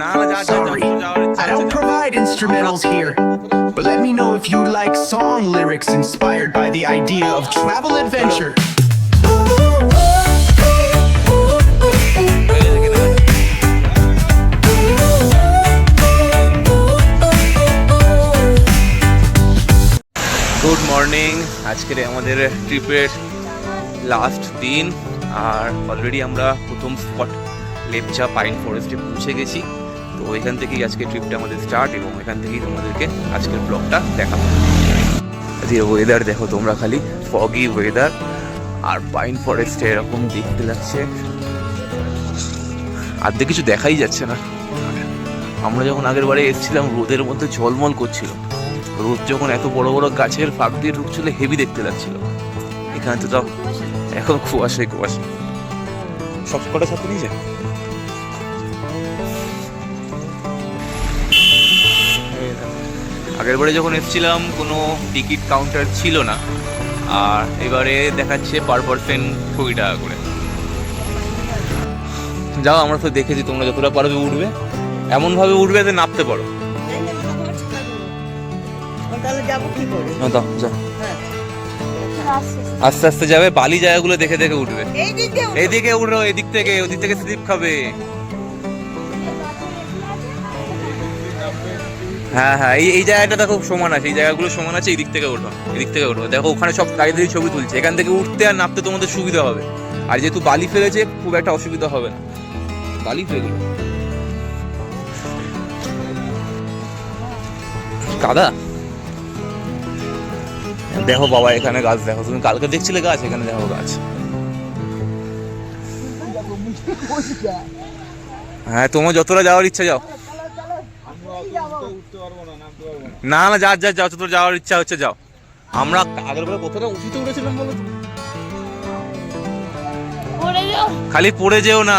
Sorry, I don't provide instrumentals here. But let me know if you like song lyrics inspired by the idea of travel adventure. Good morning আজকের আমাদের ট্রিপের last দিন আর already আমরা প্রথম spot Lepcha pine ফরেস্টে পৌঁছে গেছি এখান থেকেই আজকে ট্রিপটা আমাদের স্টার্ট এবং এখান থেকেই তোমাদেরকে আজকের ব্লগটা দেখাবো। আজকে ওয়েদার দেখো তোমরা খালি ফগি ওয়েদার আর পাইন ফরেস্টে এরকম দেখতে লাগছে। আর্ধেক কিছু দেখাই যাচ্ছে না। আমরা যখন আগের বারে এসেছিলাম, রোদের মধ্যে ঝলমল করছিল। রোদ যখন এত বড় বড় গাছের ফাঁক দিয়ে ঢুকছিল হেভি দেখতে লাগছিল। এখানে তো তাও এখন কুয়াশাই কুয়াশা। সব কটা সাথে নিয়ে যায় আগের বারে যখন এসেছিলাম কোনো টিকিট কাউন্টার ছিল না। আর এবারে দেখাচ্ছে পার পারসেন্ট কুড়ি টাকা করে। যাও আমরা তো দেখেছি তোমরা যতটা পারবে উঠবে। এমনভাবে উঠবে যে নামতে পারো। দাও যাও আস্তে আস্তে যাবে বালি জায়গাগুলো দেখে দেখে উঠবে। এই দিক এইদিকে উঠো এদিক থেকে ওদিক থেকে স্লিপ খাবে। হ্যাঁ হ্যাঁ এই এই জায়গাটা দেখো সমান আছে, এই জায়গাগুলো সমান আছে এই দিক থেকে থেকে ওঠো। দেখো ওখানে সব ছবি তুলছে, এখান থেকে উঠতে আর নামতে তোমাদের সুবিধা হবে। আর যেহেতু বালি ফেলেছে, খুব একটা অসুবিধা হবে না। বালি ফেলে কাদা দেখো বাবা, এখানে গাছ, দেখো, তুমি কালকে দেখছিলে গাছ? এখানে দেখো গাছ। হ্যাঁ তোমার যতটা যাওয়ার ইচ্ছা যাও। না না যা যা যাও তোর যাওয়ার ইচ্ছা হচ্ছে যাও। আমরা আগের বার কতটা উঁচুতে উঠেছিলাম বলো খালি পড়ে যেও না।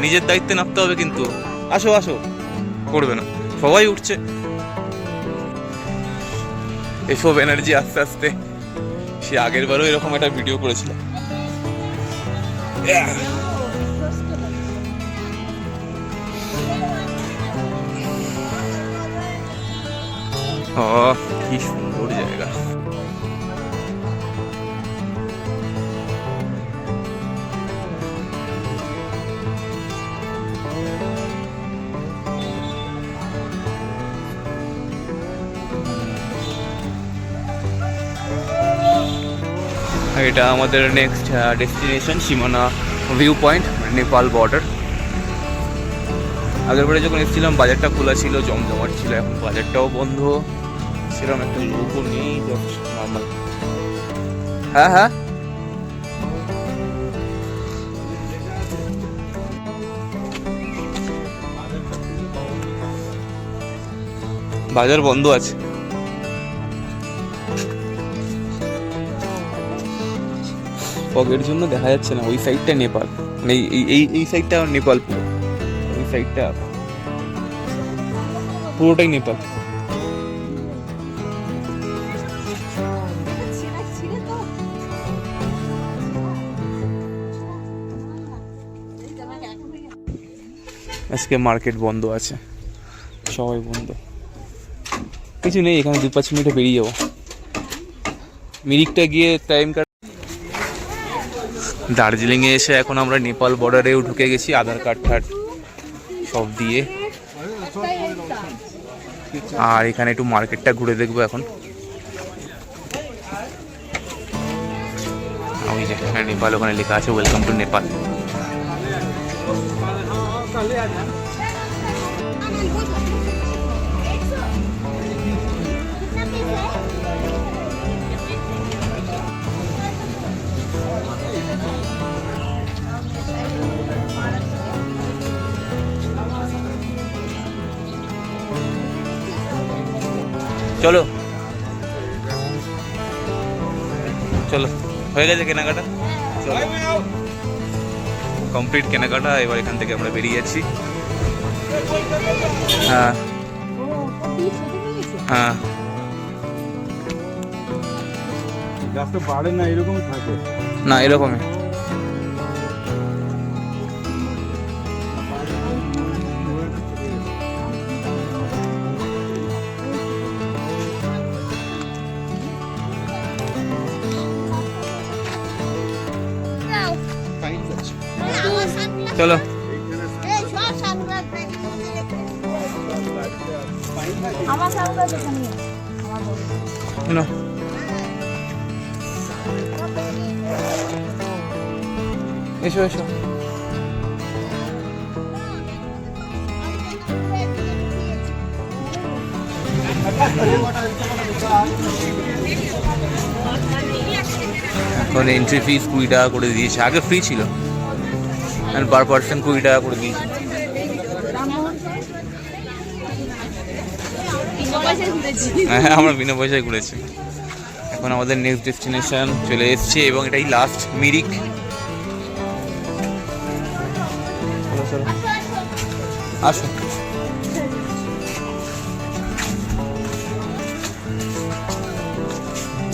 নিজের দায়িত্বে নামতে হবে কিন্তু। আসো আসো। করবে না। সবাই উঠছে। এসব এনার্জি আস্তে আস্তে। সে আগের বারও এরকম একটা ভিডিও করেছিলাম ও কি সুন্দর জায়গা। এটা আমাদের next destination Simana view point Nepal border আগের বারে যখন এসেছিলাম, বাজারটা খোলা ছিল, জমজমাট ছিল, এখন বাজারটাও বন্ধ। সেরকম একটা লোকও নেই নর্মাল হ্যাঁ হ্যাঁ বাজার বন্ধ আছে ফগের জন্য দেখা যাচ্ছে না ওই সাইডটা নেপাল মানে এই- এই সাইডটা নেপাল পুরো ওই সাইডটা পুরোটাই নেপাল আজকে মার্কেট বন্ধ আছে। সবাই বন্ধ। কিছু নেই, এখানে দু পাঁচ মিনিটে বেরিয়ে যাব। মিরিকটা গিয়ে টাইম কাট দার্জিলিংয়ে এসে এখন আমরা নেপাল বর্ডারেও ঢুকে গেছি, আধার কার্ড টার্ড সব দিয়ে। আর এখানে একটু মার্কেটটা ঘুরে দেখব এখন। ওই যে নেপাল, ওখানে লেখা আছে ওয়েলকাম টু নেপাল চলো চলো হয়ে গেছে কেনাকাটা কমপ্লিট কেনাকাটা এবার এখান থেকে আমরা বেরিয়ে যাচ্ছি। হ্যাঁ। হ্যাঁ। না এরকমই। চলো। এসো এসো। এখন এন্ট্রি ফিস কুড়ি টাকা করে দিয়েছে। আগে ফ্রি ছিল। আর পার পার্সন কুড়ি টাকা করে দিয়েছি। হ্যাঁ আমরা বিনা পয়সায় ঘুরেছি। এখন আমাদের নেক্সট ডেস্টিনেশন চলে এসেছে এবং এটাই লাস্ট মিরিক। আসো।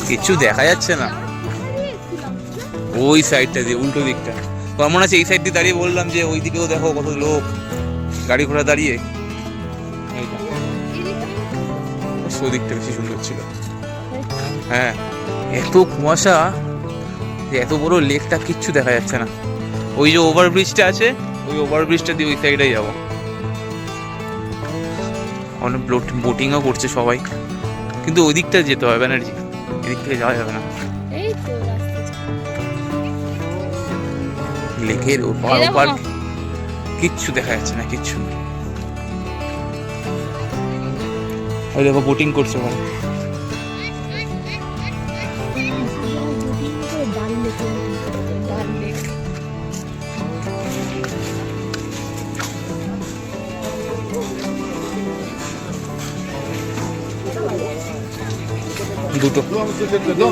কিছু দেখা যাচ্ছে না। ওই সাইডটা দিয়ে, উল্টো দিকটা। তোমার মনে আছে এই সাইড দিয়ে দাঁড়িয়ে বললাম যে ওই দিকেও দেখো কত লোক গাড়ি ঘোড়া দাঁড়িয়ে। ওদিকটা বেশি সুন্দর ছিল। হ্যাঁ এত কুয়াশা যে এত বড় লেকটা কিচ্ছু দেখা যাচ্ছে না। ওই যে ওভারব্রিজটা আছে, ওই ওভারব্রিজটা দিয়ে ওই সাইডে যাব। অনেক বোটিংও করছে সবাই। কিন্তু ওই দিকটা যেতে হবে ব্যানার্জি। এদিক থেকে যাওয়া যাবে না। লেকের ওপার কিচ্ছু দেখা যাচ্ছে না কিচ্ছু না। ওই দেখো বোটিং করছে ওখানে দুটো।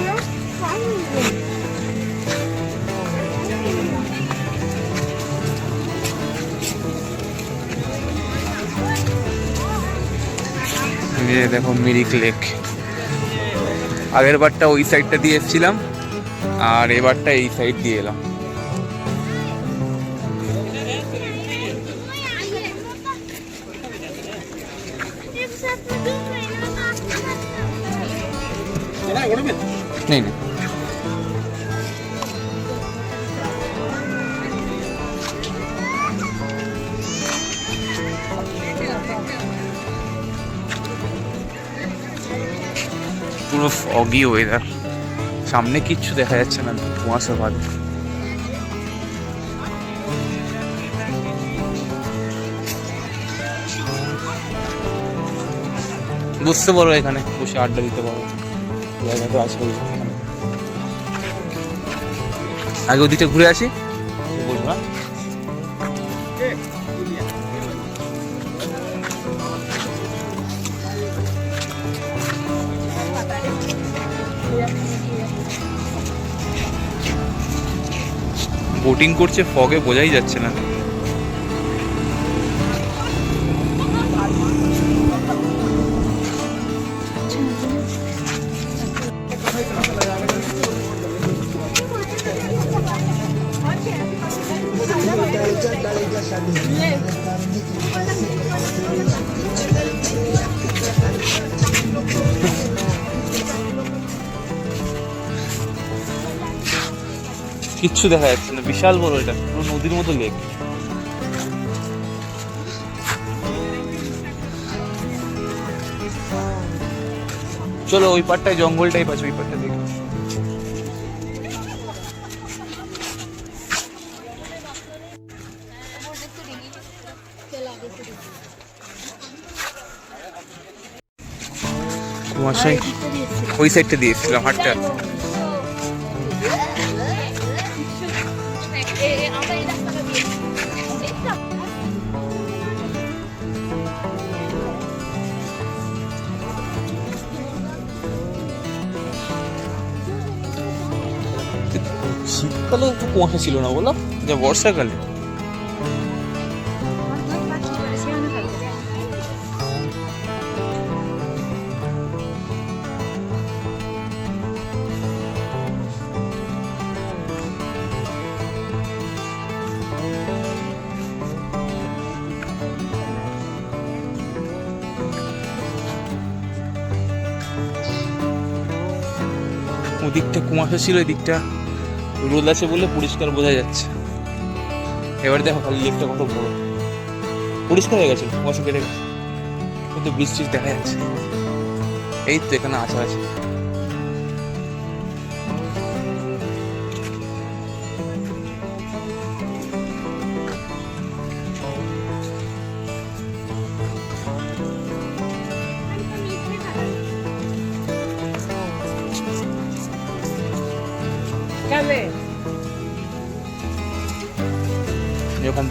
যে দেখো মিরিক লেক। আগের বারটা ওই সাইডটা দিয়ে এসেছিলাম আর এবারটা এই সাইড দিয়ে এলাম। নেই নেই। পুরো ফগি ওয়েদার সামনে কিচ্ছু দেখা যাচ্ছে না কুয়াশা বাদে বুঝতে পারো এখানে, বসে আড্ডা দিতে পারো। জায়গা তো আছে। আগে ওদিকটা ঘুরে আসি। বলব বোটিং করছে ফগে বোঝাই যাচ্ছে না। কিচ্ছু দেখা যাচ্ছে না। বিশাল বড় এটা, পুরো নদীর মতো লেক চলো ওই পারটায় জঙ্গল টাইপ আছে ওই পারটা দেখি ওই সাইডটা দিয়েছিলাম হাটটা শীতকালে একটু কুয়াশা ছিল না বলো? যা বর্ষাকালে। ওদিকটা কুয়াশা ছিল এদিকটা রোদ আছে বলে পরিষ্কার বোঝা যাচ্ছে। এবার দেখো, খালি লেকটা কত বড়। পরিষ্কার হয়ে গেছে, কুয়াশা কেটে গেছে। কিন্তু বৃষ্টি দেখা যাচ্ছে। এই তো এখানে আশা আছে।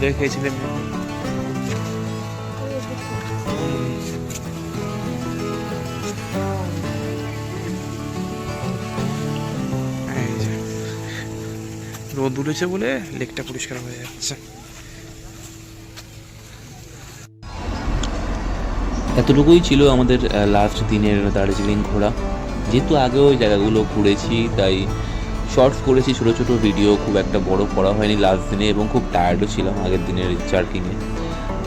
থেকে খেয়েছিলাম রোদ উঠেছে বলে লেকটা পরিষ্কার হয়ে যাচ্ছে। এতটুকুই ছিল আমাদের লাস্ট দিনের দার্জিলিং ঘোরা। যেহেতু আগেও ওই জায়গাগুলো ঘুরেছি, তাই শর্টস করেছি, ছোটো ছোটো ভিডিও খুব একটা বড় করা হয়নি লাস্ট দিনে এবং খুব টায়ার্ডও ছিলাম আগের দিনের জার্কিংয়ে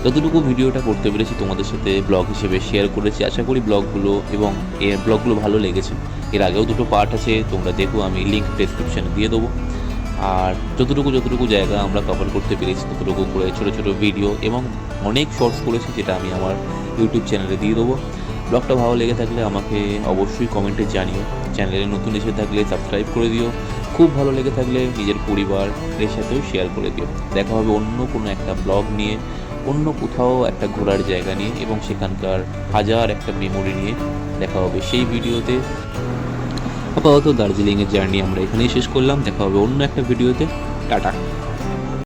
যতটুকু ভিডিওটা করতে পেরেছি তোমাদের সাথে ব্লগ হিসেবে শেয়ার করেছি, আশা করি ব্লগগুলো এবং এর ব্লগগুলো ভালো লেগেছে। এর আগেও দুটো পার্ট আছে, তোমরা দেখো, আমি লিঙ্ক ডেসক্রিপশানে দিয়ে দেবো। আর যতটুকু যতটুকু জায়গা আমরা কভার করতে পেরেছি, ততটুকু করে ছোটো ছোটো ভিডিও এবং অনেক শর্টস করেছি, যেটা আমি আমার ইউটিউব চ্যানেলে দিয়ে দেবো। ব্লগটা ভালো লেগে থাকলে আমাকে অবশ্যই কমেন্টে জানিও। চ্যানেলে নতুন এসে থাকলে সাবস্ক্রাইব করে দিও। খুব ভালো লেগে থাকলে নিজের পরিবারের সাথেও শেয়ার করে দিও। দেখা হবে অন্য কোনো একটা ব্লগ নিয়ে, অন্য কোথাও একটা ঘোরার জায়গা নিয়ে এবং সেখানকার হাজার একটা মেমোরি নিয়ে দেখা হবে সেই ভিডিওতে। আপাতত দার্জিলিংয়ের জার্নি আমরা এখানেই শেষ করলাম। দেখা হবে অন্য একটা ভিডিওতে। টাটা।